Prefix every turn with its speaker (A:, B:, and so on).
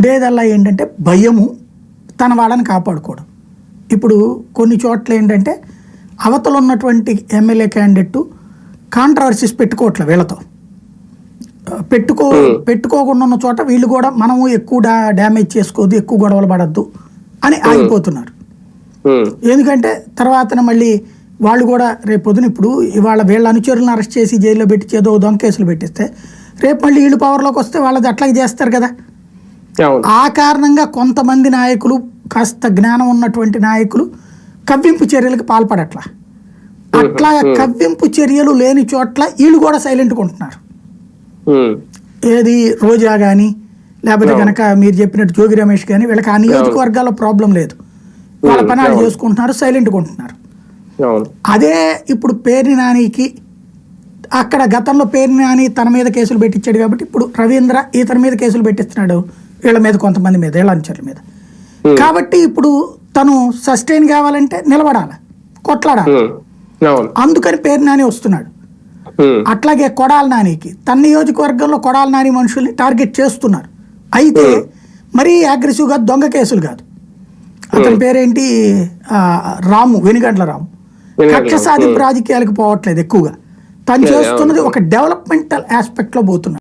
A: ఉండేదల్లా ఏంటంటే భయము తన వాళ్ళని కాపాడుకోవడం. ఇప్పుడు కొన్ని చోట్ల ఏంటంటే అవతల ఉన్నటువంటి ఎమ్మెల్యే క్యాండిడేట్ కాంట్రవర్సీస్ పెట్టుకోవట్లే వీళ్ళతో. పెట్టుకో పెట్టుకోకుండా ఉన్న చోట వీళ్ళు కూడా మనము ఎక్కువ డా డ్యామేజ్ చేసుకోవద్దు ఎక్కువ గొడవలు పడద్దు అని ఆగిపోతున్నారు. ఎందుకంటే తర్వాతన మళ్ళీ వాళ్ళు కూడా రేపు పొద్దున ఇప్పుడు ఇవాళ వీళ్ళ అనుచరులను అరెస్ట్ చేసి జైల్లో పెట్టి ఏదో దొంగ కేసులు పెట్టిస్తే రేపు మళ్ళీ వీళ్ళు పవర్లోకి వస్తే వాళ్ళది అట్లాగే చేస్తారు కదా. ఆ కారణంగా కొంతమంది నాయకులు కాస్త జ్ఞానం ఉన్నటువంటి నాయకులు కవ్వింపు చర్యలకు పాల్పడట్లా. అట్లా కవ్వింపు చర్యలు లేని చోట్ల వీళ్ళు కూడా సైలెంట్గా ఉంటున్నారు. ఏది రోజా కానీ లేకపోతే కనుక మీరు చెప్పినట్టు జోగి రమేష్ కానీ వీళ్ళకి ఆ నియోజకవర్గాల్లో ప్రాబ్లం లేదు. వాళ్ళ పని వాళ్ళు చేసుకుంటున్నారు సైలెంట్గా ఉంటున్నారు. అదే ఇప్పుడు పేర్ని నానికి అక్కడ గతంలో పేర్ని నాని తన మీద కేసులు పెట్టించాడు కాబట్టి ఇప్పుడు రవీంద్ర ఇతని మీద కేసులు పెట్టిస్తున్నాడు. వీళ్ళ మీద కొంతమంది మీద వీళ్ళ అనుచరుల మీద. కాబట్టి ఇప్పుడు తను సస్టైన్ కావాలంటే నిలబడాలి కొట్లాడాలి. అందుకని పేరు నాని వస్తున్నాడు. అట్లాగే కొడాల నానికి తన నియోజకవర్గంలో కొడాల నాని మనుషుల్ని టార్గెట్ చేస్తున్నారు. అయితే మరీ అగ్రెసివ్గా దొంగ కేసులు కాదు. అతని పేరేంటి? రాము వెనుగండ్ల రాము. కక్ష. సాధింపు రాజకీయాలకు పోవట్లేదు ఎక్కువగా. తను చేస్తున్నది ఒక డెవలప్మెంటల్ ఆస్పెక్ట్లో పోతున్నాడు